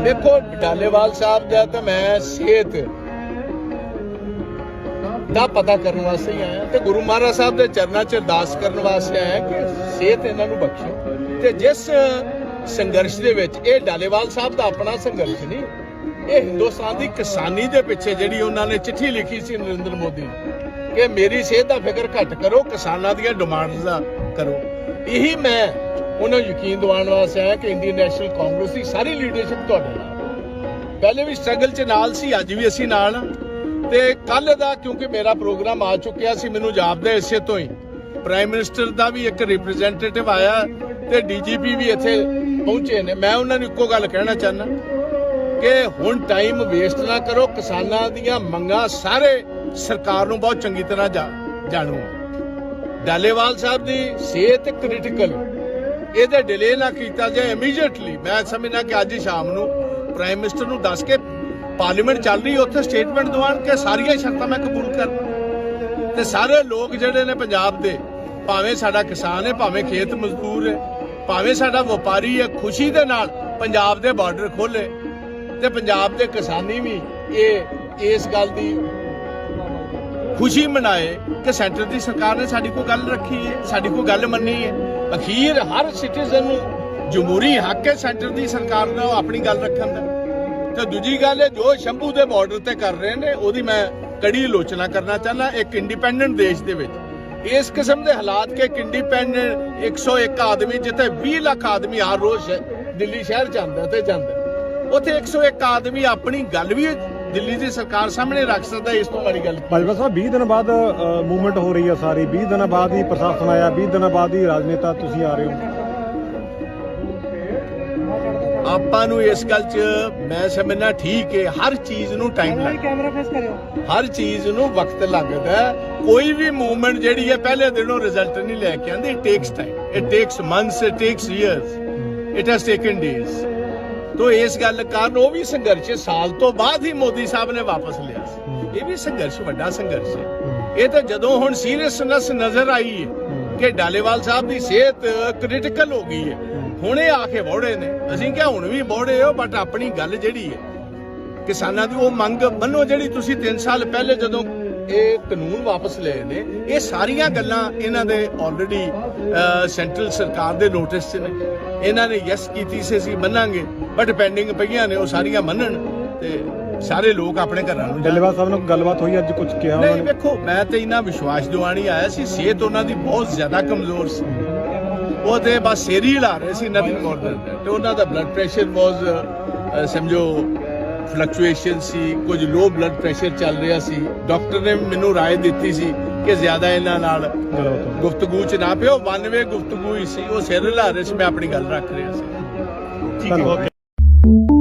ਦੇਖੋ, ਡਾਲੇਵਾਲ ਸਾਹਿਬ ਦਾ ਤਾਂ ਮੈਂ ਸਿਹਤ ਦਾ ਪਤਾ ਕਰਨ ਵਾਸਤੇ ਹੀ ਆਇਆ ਤੇ ਗੁਰੂ ਮਹਾਰਾਜ ਸਾਹਿਬ ਦੇ ਚਰਨਾਂ 'ਚ ਅਰਦਾਸ ਕਰਨ ਵਾਸਤੇ ਆਇਆ ਕਿ ਸਿਹਤ ਇਹਨਾਂ ਨੂੰ ਬਖਸ਼ੋ। ਤੇ ਜਿਸ ਸੰਘਰਸ਼ ਦੇ ਵਿੱਚ, ਇਹ ਡਾਲੇਵਾਲ ਸਾਹਿਬ ਦਾ ਆਪਣਾ ਸੰਘਰਸ਼ ਨਹੀਂ, ਇਹ ਹਿੰਦੁਸਤਾਨ ਦੀ ਕਿਸਾਨੀ ਦੇ ਪਿੱਛੇ ਜਿਹੜੀ ਉਹਨਾਂ ਨੇ ਚਿੱਠੀ ਲਿਖੀ ਸੀ ਨਰਿੰਦਰ ਮੋਦੀ ਨੂੰ ਕਿ ਮੇਰੀ ਸਿਹਤ ਦਾ ਫਿਕਰ ਘੱਟ ਕਰੋ, ਕਿਸਾਨਾਂ ਦੀਆਂ ਡਿਮਾਂਡਸ ਦਾ ਕਰੋ। ਇਹੀ ਮੈਂ ਉਹਨਾਂ ਨੂੰ ਯਕੀਨ ਦਿਵਾਉਣ ਵਾਸਤੇ ਆਇਆ ਕਿ ਇੰਡੀਅਨ ਨੈਸ਼ਨਲ ਕਾਂਗਰਸ ਦੀ ਸਾਰੀ ਲੀਡਰਸ਼ਿਪ ਤੁਹਾਡੇ ਨਾਲ ਪਹਿਲੇ ਵੀ ਸਟਰਗਲ 'ਚ ਨਾਲ ਸੀ, ਅੱਜ ਵੀ ਅਸੀਂ ਨਾਲ ਹਾਂ। ਤੇ ਕੱਲ ਦਾ, ਕਿਉਂਕਿ ਮੇਰਾ ਪ੍ਰੋਗਰਾਮ ਆ ਚੁੱਕਿਆ ਸੀ, ਮੈਨੂੰ ਜਾਪਦਾ ਇਸੇ ਤੋਂ ਹੀ। ਪ੍ਰਾਈਮ ਮਿਨਿਸਟਰ ਦਾ ਵੀ ਇੱਕ ਰਿਪਰੈਜ਼ੈਂਟੇਟਿਵ ਆਇਆ ਤੇ ਡੀਜੀਪੀ ਵੀ ਇੱਥੇ ਪਹੁੰਚੇ ਨੇ। ਮੈਂ ਉਹਨਾਂ ਨੂੰ ਇੱਕੋ ਗੱਲ ਕਹਿਣਾ ਚਾਹੁੰਦਾ ਕਿ ਹੁਣ ਟਾਈਮ ਵੇਸਟ ਨਾ ਕਰੋ, ਕਿਸਾਨਾਂ ਦੀਆਂ ਮੰਗਾਂ ਸਾਰੇ ਸਰਕਾਰ ਨੂੰ ਬਹੁਤ ਚੰਗੀ ਤਰ੍ਹਾਂ ਜਾ- ਜਾਣੂ ਡਾਲੇਵਾਲ ਸਾਹਿਬ ਦੀ ਸਿਹਤ ਕ੍ਰਿਟੀਕਲ ਇਹਦੇ ਡਿਲੇ ਨਾ ਕੀਤਾ ਜਾਏ ਇਮੀਡੀਏਟਲੀ ਮੈਂ ਸਮਝਣਾ ਕਿ ਅੱਜ ਸ਼ਾਮ ਨੂੰ ਪ੍ਰਾਈਮ ਮਿਨਿਸਟਰ ਨੂੰ ਦੱਸ ਕੇ ਪਾਰਲੀਮੈਂਟ ਚੱਲ ਰਹੀ ਉੱਥੇ ਸਟੇਟਮੈਂਟ ਦਵਾਣ ਕਿ ਸਾਰੀਆਂ ਸ਼ਰਤਾਂ ਮੈਂ ਕਬੂਲ ਕਰ ਤੇ ਸਾਰੇ ਲੋਕ ਜਿਹੜੇ ਨੇ ਪੰਜਾਬ ਦੇ, ਭਾਵੇਂ ਸਾਡਾ ਕਿਸਾਨ ਹੈ, ਭਾਵੇਂ ਖੇਤ ਮਜ਼ਦੂਰ ਹੈ, ਭਾਵੇਂ ਸਾਡਾ ਵਪਾਰੀ ਹੈ, ਖੁਸ਼ੀ ਦੇ ਨਾਲ ਪੰਜਾਬ ਦੇ ਬਾਰਡਰ ਖੋਲੇ ਤੇ ਪੰਜਾਬ ਦੇ ਕਿਸਾਨੀ ਵੀ ਇਹ, ਇਸ ਗੱਲ ਦੀ ਖੁਸ਼ੀ ਮਨਾਏ ਕਿ ਸੈਂਟਰ ਦੀ ਸਰਕਾਰ ਨੇ ਸਾਡੀ ਕੋਈ ਗੱਲ ਰੱਖੀ ਹੈ, ਸਾਡੀ ਕੋਈ ਗੱਲ ਮੰਨੀ ਹੈ। ਅਖੀਰ ਹਰ ਸਿਟੀਜ਼ਨ ਨੂੰ ਜਮਹੂਰੀ ਹੱਕ ਹੈ ਸੈਂਟਰ ਦੀ ਸਰਕਾਰ ਦਾ ਆਪਣੀ ਗੱਲ ਰੱਖਣ ਦਾ। ਤੇ ਦੂਜੀ ਗੱਲ ਹੈ, ਜੋ ਸ਼ੰਭੂ ਦੇ ਬਾਰਡਰ ਤੇ ਕਰ ਰਹੇ ਨੇ, ਉਹਦੀ ਮੈਂ ਕੜੀ ਆਲੋਚਨਾ ਕਰਨਾ ਚਾਹੁੰਦਾ, ਇੱਕ ਇੰਡੀਪੈਂਡੈਂਟ ਦੇਸ਼ ਦੇ ਵਿੱਚ। ਇਸ ਕਿਸਮ ਦੇ ਹਾਲਾਤ ਕਿ ਇੱਕ ਇੰਡੀਪੈਂਡੈਂਟ 101 ਆਦਮੀ, ਜਿੱਥੇ 20 ਲੱਖ ਆਦਮੀ ਹਰ ਰੋਜ਼ ਦਿੱਲੀ ਸ਼ਹਿਰ ਜਾਂਦਾ ਤੇ ਜਾਂਦਾ। ਉੱਥੇ 101 ਆਦਮੀ ਆਪਣੀ ਗੱਲ ਵੀ ਦਿੱਲੀ ਦੀ ਸਰਕਾਰ ਸਾਹਮਣੇ ਰੱਖ ਸਕਦਾ ਇਸ ਤੋਂ ਬੜੀ ਗੱਲ? ਭਾਜਪਾ ਸਾਹਿਬ 20 ਦਿਨ ਬਾਅਦ ਮੂਵਮੈਂਟ ਹੋ ਰਹੀ ਹੈ ਸਾਰੀ। 20 ਦਿਨਾਂ ਬਾਅਦ ਹੀ ਪ੍ਰਸ਼ਾਸਨ ਆਇਆ 20 ਦਿਨਾਂ ਬਾਅਦ ਹੀ ਰਾਜਨੇਤਾ ਤੁਸੀਂ ਆ ਰਹੇ ਹੋ। ਆਪਾਂ ਨੂੰ ਇਸ ਗੱਲ 'ਚ ਮੈਂ ਸਮਝਣਾ ਠੀਕ ਹੈ ਹਰ ਚੀਜ਼ ਨੂੰ ਟਾਈਮ ਲੱਗਦਾ ਕੈਮਰਾ ਫੇਸ ਕਰਿਓ। ਹਰ ਚੀਜ਼ ਨੂੰ ਵਕਤ ਲੱਗਦਾ। ਕੋਈ ਵੀ ਮੂਵਮੈਂਟ ਜਿਹੜੀ ਹੈ ਪਹਿਲੇ ਦਿਨੋਂ ਰਿਜ਼ਲਟ ਨਹੀਂ ਲੈ ਕੇ ਆਉਂਦੀ। It takes time it takes months it takes years it has taken days ਤੋ ਇਸ ਗੱਲ ਕਾਰਨ ਉਹ ਵੀ ਸੰਘਰਸ਼ ਸਾਲ ਤੋਂ ਬਾਅਦ ਹੀ ਮੋਦੀ ਸਾਹਿਬ ਨੇ ਵਾਪਸ ਲਿਆ ਸੀ। ਇਹ ਵੀ ਸੰਘਰਸ਼ ਵੱਡਾ ਸੰਘਰਸ਼ ਹੈ। ਇਹ ਤਾਂ ਜਦੋਂ ਹੁਣ ਸੀਰੀਅਸਨੈਸ ਨਜ਼ਰ ਆਈ ਹੈ ਕਿ ਡਾਲੇਵਾਲ ਸਾਹਿਬ ਦੀ ਸਿਹਤ ਕ੍ਰਿਟੀਕਲ ਹੋ ਗਈ ਹੈ। ਹੁਣ ਇਹ ਆ ਕੇ ਬੋੜੇ ਨੇ। ਅਸੀਂ ਕਿਹਾ ਹੁਣ ਵੀ ਬੋੜੇ ਹੋ ਬਟ ਆਪਣੀ ਗੱਲ ਜਿਹੜੀ ਹੈ ਕਿਸਾਨਾਂ ਦੀ ਉਹ ਮੰਗ ਮੰਨੋ ਜਿਹੜੀ ਤੁਸੀਂ 3 ਸਾਲ ਪਹਿਲੇ ਜਦੋਂ ਇਹ ਕਾਨੂੰਨ ਵਾਪਸ ਲਏ ਨੇ। ਇਹ ਸਾਰੀਆਂ ਗੱਲਾਂ ਇਹਨਾਂ ਦੇ ਆਲਰੇਡੀ ਸੈਂਟਰਲ ਸਰਕਾਰ ਦੇ ਨੋਟਿਸ 'ਚ ਨੇ। ਇਹਨਾਂ ਨੇ ਯੈਸ ਕੀਤੀ ਸੀ ਅਸੀਂ ਮੰਨਾਂਗੇ। ਬਟ ਪੈਂਡਿੰਗ ਪਈਆਂ ਨੇ ਉਹ ਸਾਰੀਆਂ ਮੰਨਣ ਤੇ ਸਾਰੇ ਲੋਕ ਆਪਣੇ ਘਰਾਂ ਨੂੰ ਡੱਲੇਵਾਲ ਸਾਹਿਬ ਨਾਲ ਗੱਲਬਾਤ ਹੋਈ ਅੱਜ ਕੁਝ ਕਿਹਾ ਉਹਨਾਂ ਨਹੀਂ ਵੇਖੋ ਮੈਂ ਤੇ ਇਹਨਾਂ ਵਿਸ਼ਵਾਸ ਦਿਵਾਣੀ ਆਇਆ ਸੀ ਸਿਹਤ ਉਹਨਾਂ ਦੀ ਬਹੁਤ ਜ਼ਿਆਦਾ ਕਮਜ਼ੋਰ ਸੀ। ਉਹ ਤੇ ਬਸ ਸਿਰ ਹਿਲਾ ਰਹੇ ਸੀ ਨਥਿੰਗ ਮੋਰ ਦੈਨ ਤੇ ਉਹਨਾਂ ਦਾ ਬਲੱਡ ਪ੍ਰੈਸ਼ਰ ਵਾਸ ਸਮਝੋ ਫਲਕਚੁਏਸ਼ਨ ਸੀ, ਕੁਝ ਲੋ ਬਲੱਡ ਪ੍ਰੈਸ਼ਰ ਚੱਲ ਰਿਹਾ ਸੀ। ਡਾਕਟਰ ਨੇ ਮੈਨੂੰ ਰਾਏ ਦਿੱਤੀ ਸੀ ਕਿ ਜ਼ਿਆਦਾ ਇਹਨਾਂ ਨਾਲ ਗੁਫ਼ਤਗੂ ਚ ਨਾ ਪਿਓ 92 ਗੁਫ਼ਤਗੂ ਹੀ ਸੀ, ਉਹ ਸਿਰ ਹਿਲਾ ਰਹੇ ਸੀ, ਮੈਂ ਆਪਣੀ ਗੱਲ ਰੱਖ ਰਿਹਾ ਸੀ। ਠੀਕ ਹੈ